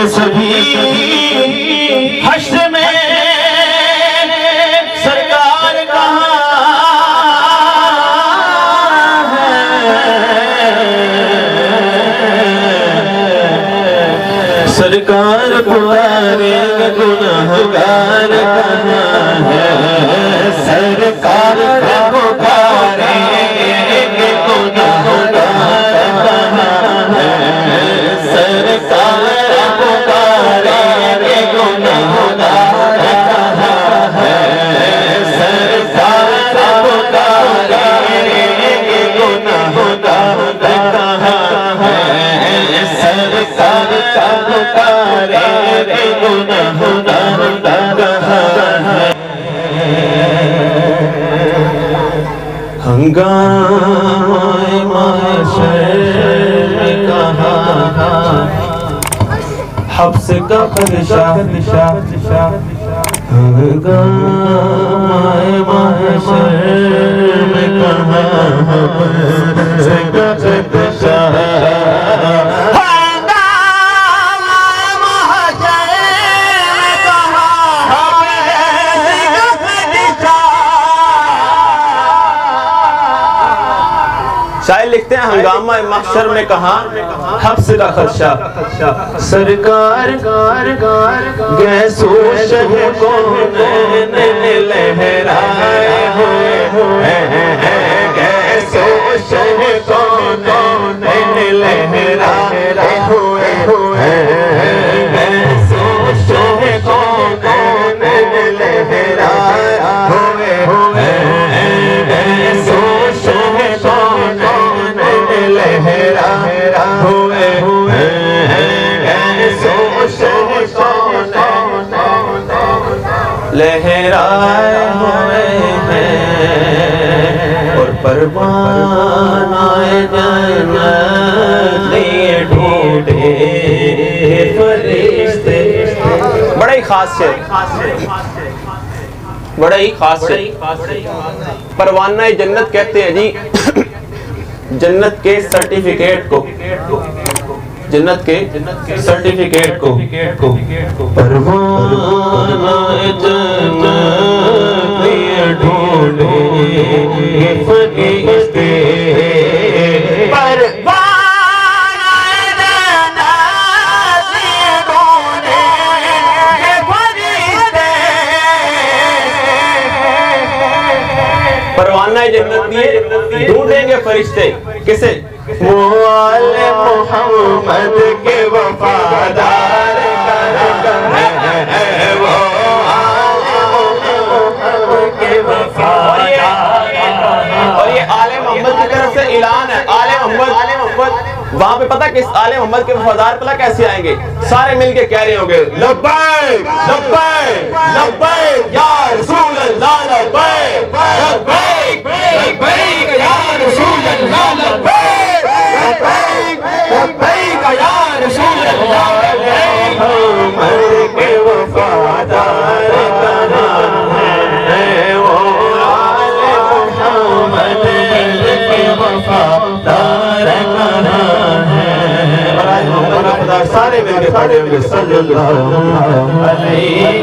کے سبھی حشر میں سرکار کہاں ہے سرکار پکارے گنہگار کہاں ہے؟ ہنگامہ محشر میں کہاں حبس کا خدشہ شاعر لکھتے ہیں، ہنگامہ محشر میں کہاں؟ حبس کا خدشہ۔ سرکار گیسو شہ کو نین لہرائے ہوئے گیسو لہرائے ہوئے ہیں اور پروان آئے جنت لیے ڈھونڈے فرشتے بڑا ہی خاص ہے۔ بڑا ہی خاص ہے۔ پروانہ جنت کہتے ہیں جی۔ جنت کے سرٹیفکیٹ کو۔ جنت کے سرٹیفکیٹ کو۔ پروانہ جنت لیے ڈھونڈے پروانہ جنت دیے ڈھونڈیں گے فرشتے۔ کسے؟ آل محمد کے وفادار ہیں وہ آل محمد کے وفادار۔ اور یہ آل محمد کی طرف سے اعلان ہے۔ آل محمد آل محمد وہاں پہ پتہ کس آل محمد کے وفادار پتہ کیسے آئیں گے؟ سارے مل کے کہہ رہے ہوں گے لبیک لبیک لبیک یا رسول اللہ سارے میرے پڑے ہوئے صلی اللہ علیہ